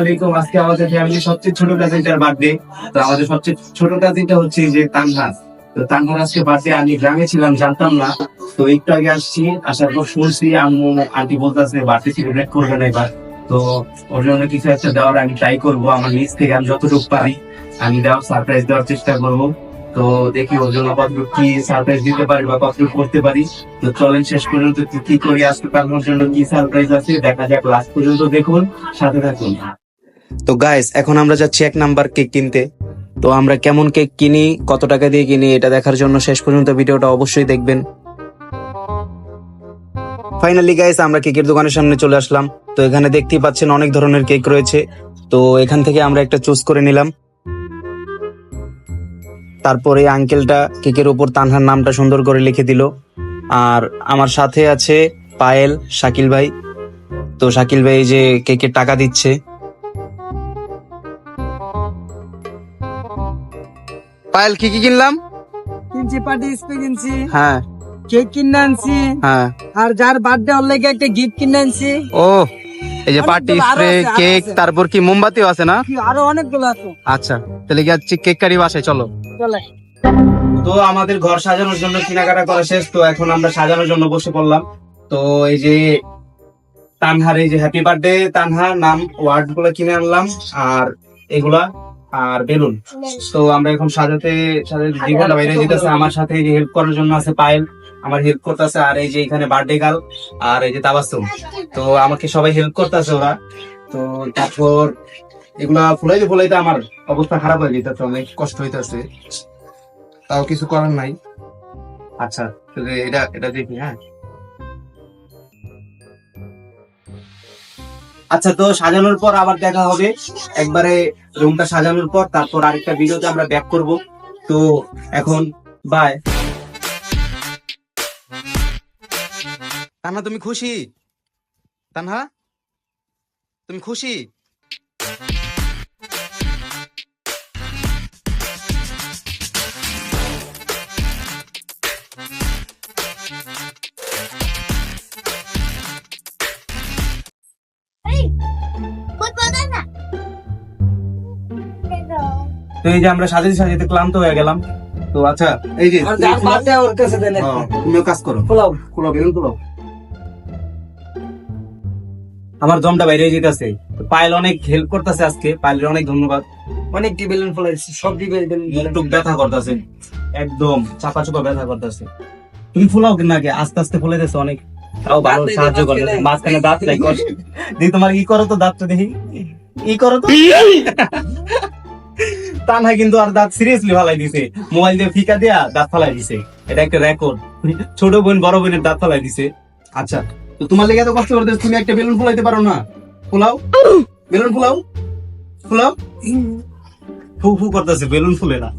আলাইকুম। আজকে আমাদের সবচেয়ে ছোট আমাদের সবচেয়ে ছোট হচ্ছে যে তো আজকে আমি গ্রামে ছিলাম, জানতাম না। তো আগে পর শুনছি আম্মু, আন্টি না এবার। তো জন্য কিছু একটা দেওয়ার আমি ট্রাই করব। আমার নিজ থেকে আমি যতটুকু পারি, আমি দেওয়ার সারপ্রাইজ দেওয়ার চেষ্টা করব। তো দেখি ওর জন্য কতটুকু কি সারপ্রাইজ দিতে পারি বা কতটুকু করতে পারি। তো চলেন শেষ পর্যন্ত কি- করি আজকে তার জন্য কি সারপ্রাইজ আছে, দেখা যাক লাস্ট পর্যন্ত দেখুন, সাথে থাকুন। তো গাইস এখন আমরা যাচ্ছি এক নাম্বার কেক কিনতে। তো আমরা কেমন কেক কিনি, কত টাকা দিয়ে কিনি, এটা দেখার জন্য শেষ পর্যন্ত ভিডিওটা অবশ্যই দেখবেন। ফাইনালি গাইস আমরা কেকের দোকানের সামনে চলে আসলাম। তো এখানে দেখতেই পাচ্ছেন অনেক ধরনের কেক রয়েছে। তো এখান থেকে আমরা একটা চুজ করে নিলাম। তারপরে আঙ্কেলটা কেকের উপর তানহার নামটা সুন্দর করে লিখে দিল। আর আমার সাথে আছে পায়েল শাকিল ভাই। তো শাকিল ভাই এই যে কেকের টাকা দিচ্ছে। পায়েল কি কি কিনলাম? কিনছি পার্টি স্প্রে কিনছি। হ্যাঁ। কেক কিনে আনছি। হ্যাঁ। আর যার বার্থডে ওর লেগে একটা গিফট কিনে আনছি। ও এই যে পার্টি স্প্রে কেক তারপর কি মোমবাতিও আছে না? আরও অনেকগুলো আছে। আচ্ছা তাহলে কি আজকে কেক কারি বাসায় চলে। তো আমাদের ঘর সাজানোর জন্য কেনাকাটা করা শেষ তো এখন আমরা সাজানোর জন্য বসে পড়লাম। তো এই যে তানহার এই যে হ্যাপি বার্থডে তানহার নাম ওয়ার্ডগুলো কিনে আনলাম আর এগুলা আর বেলুন। তো আমরা এখন সাজাতে সাজাতে জীবনটা বাইরে যেতেছে। আমার সাথে হেল্প করার জন্য আছে পায়েল আমার হেল্প করতেছে আর এই যে এখানে বার্থডে গার্ল আর এই যে তাবাসুম। তো আমাকে সবাই হেল্প করতেছে ওরা। তো তারপর এগুলা ফুলাইতে ফুলাইতে আমার অবস্থা খারাপ হয়ে যেতেছে অনেক কষ্ট হইতেছে। তাও কিছু করার নাই। আচ্ছা এটা এটা দেখি হ্যাঁ। আচ্ছা তো সাজানোর পর আবার দেখা হবে। একবারে রুমটা সাজানোর পর তারপর আরেকটা ভিডিওতে আমরা ব্যাক করব। তো এখন বাই তানহা তুমি খুশি? তানহা? তুমি খুশি? তো এই যে আমরা সাজাতে সাজাতে ক্লান্ত হয়ে গেলাম। তো আচ্ছা এই যে ওর কাছে দেন হ্যাঁ, তুমিও কাজ করো। খোলাও। আমার দমটা বাইরে যেতেছে। পায়েল অনেক হেল্প করতেছে আজকে। পায়েলের অনেক ধন্যবাদ। অনেকটি বেলুন ফোলাইছি সব দিবে বেলুন একটু ব্যথা করতেছে। একদম চাপা চাপা ব্যথা করতেছে। তুমি ফুলাও কিনা আগে? আস্তে আস্তে ফুলে দিছো অনেক। তাও ভালো সাহায্য করতেছে। মাঝখানে দাঁত নাই কর দেখি তোমার ই করো তো দাঁতটা দেখি। ই করো তো। তা না কিন্তু আর দাঁত সিরিয়াসলি ফালাই দিছে। মোবাইল দিয়ে ফিকা দিয়া দাঁত ফালাই দিছে। এটা একটা রেকর্ড ছোট বোন, বড় বোনের দাঁত ফালাই দিছে। আচ্ছা তো তোমার লেগে এত কষ্ট করতে তুমি একটা বেলুন ফুলাইতে পারো না। ফুলাও। বেলুন ফুলাও। ফুলাও। ফু ফু করতেছে, বেলুন ফুলে না।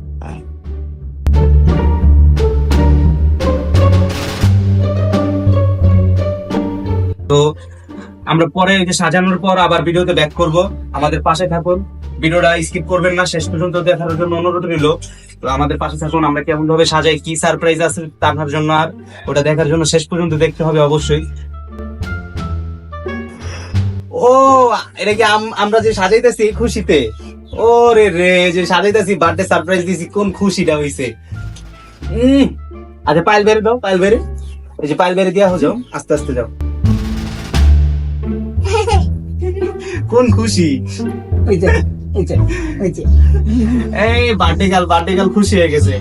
তো আমরা পরে সাজানোর পর আবার ভিডিওতে ব্যাক করব। আমাদের পাশে থাকুন। ভিডিওটা স্কিপ করবেন না শেষ পর্যন্ত দেখার জন্য অনুরোধ রইল। তো আমাদের পাশে থাকুন আমরা কেমন ভাবে সাজাই কি সারপ্রাইজ আছে তার জন্য আর ওটা দেখার জন্য শেষ পর্যন্ত দেখতে হবে অবশ্যই। ও এটা কি আম- আমরা যে সাজাইতেছি খুশিতে? ও রে রে যে সাজাইতেছি বার্থডে সারপ্রাইজ দিছি কোন খুশিটা হইছে। উম আচ্ছা পাইল বেরে দাও পাইল বেরে এই যে পাইল বেরে দিয়া হো যাও আস্তে আস্তে যাও। কোন খুশি? এই যে এই বার্থডে গাল বার্থডে গাল খুশি হয়ে গেছে।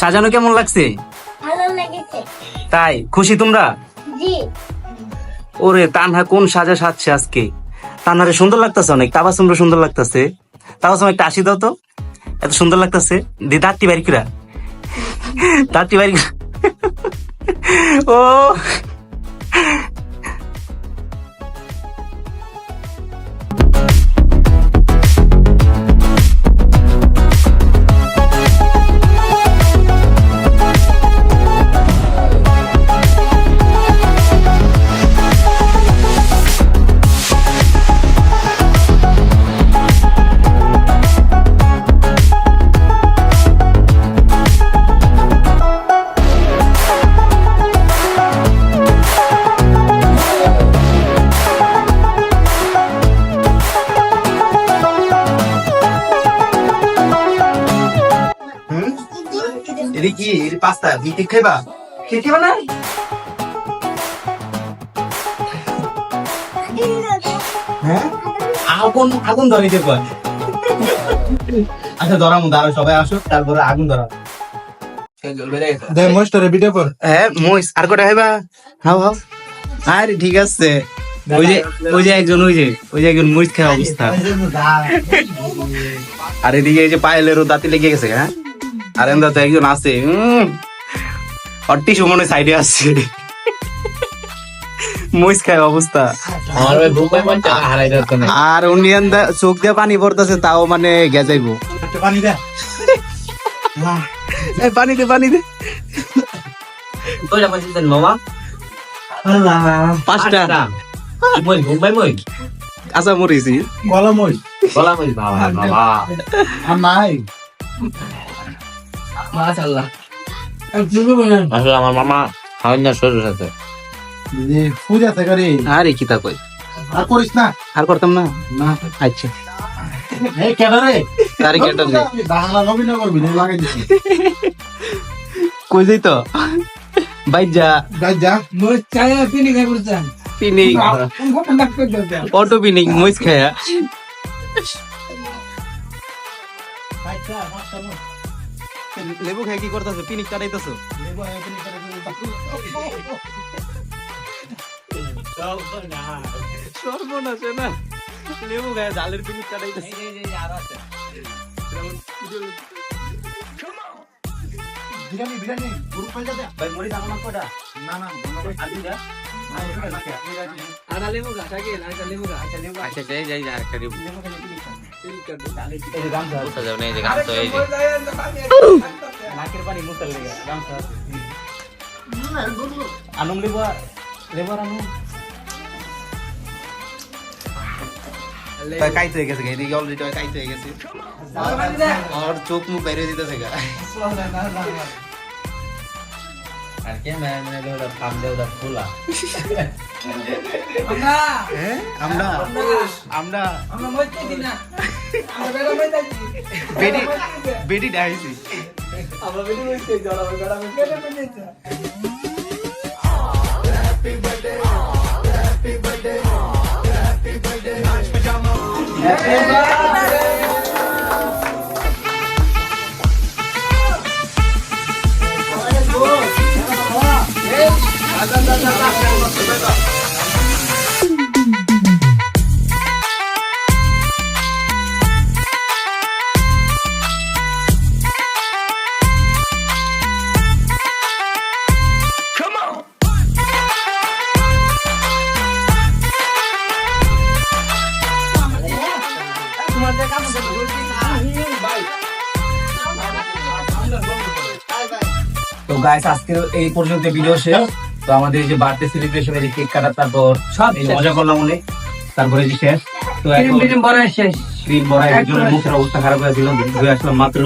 সাজানো কেমন লেগেছে? তাই? খুশি তোমরা? জি। ওরে তানহা কোন সাজা সাজছে আজকে? তানহারে সুন্দর লাগতেছে অনেক তাবাসুমরা সুন্দর লাগতেছে। তাবাসুম একটা আসি দাও তো। এত সুন্দর লাগতেছে। দি দাঁতটি বাড়ি কিরা দাঁতটি বাড়ি ও! এটা কি? এটা পাস্তা? বিটি খাইবা? খেতে না? হ্যাঁ? আগুন আগুন কয় আচ্ছা ধরামু দাঁড়াও সবাই আসো তারপরে আগুন ধরা। দে মোস্টরে ভিডিও কর হ্যাঁ মহিষ আর কটা খাইবা? হাও হাও আরে ঠিক আছে। ওই যে ওই যে একজন ওই যে ওই যে একজন মরিচ খাওয়া অবস্থা। আর এদিকে এই যে পায়েলেরও দাঁতি লেগে গেছে হ্যাঁ? আর এমদা তো একজন আছে অট্টিস মনে সাইডে আসছে। খায় অবস্থা। আর উনি চোখ দিয়ে পানি পড়তেছে তাও মানে গেজাইবো একটু পানি দে। এই পানি দে পানি দে। পাঁচটা। কাঁচা মরিছি গলা মই আর নাই। আসলে আমার মামা খাওয়ান না শরীর সাথে পূজা থেকে রে। আরে কি তা কই আর করিস না। আর করতাম না? না। আচ্ছা। এই কেডা রে? তারে কেটে দে বাংলা নবীনগর ভিডিও লাগাই দিছি। কই যাই তো? বাইর যা যা মই চাই খাই অটো খায়া। লেবু খাই কি করতেছো? পিনিক কাটাইতেছো। সর্বনাশ না। লেবু খায় জালের পিনিক কাটাইতেছে। বিরিয়ানি দে ভাই কটা না না লেবু গা থাকে না লেবু গা আচ্ছা লেবু আচ্ছা যাই যাই দিব আনুম লেবু আর- আনুম কাইতে হয়ে গেছে এদিকে অলরেডি কাইতে হয়ে গেছে। আর চোখ মুখ বাইরে দিতেছে গা আমরা হ্যাঁ আমরা? আমরা? আমরা মই চাই আমরা বেড়া মই চাই বেডি বেডি ডাইছি আমরা বেড়া মই চাই জড়া বেড়া মই কেটে তো গাইস আজকে এই পর্যন্ত ভিডিও শেষ। তো আমাদের যে বার্থডে সেলিব্রেশনের যে কেক কাটা তারপর সব এই মজা করলাম অনেক। তারপরে যে শেষ তো ক্রিম বড়াই শেষ। ক্রিম বড় একজন মুখের অবস্থা খারাপ হয়েছিল ঘুরে আসলাম মাত্র।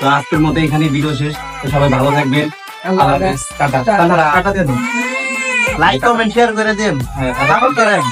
তো আজকের মতো এখানে ভিডিও শেষ। তো সবাই ভালো থাকবেন। আল্লাহ হাফেজ। টাটা। টাটা। টাটা দেন। লাইক কমেন্ট শেয়ার করে দেন। হ্যাঁ, করেন।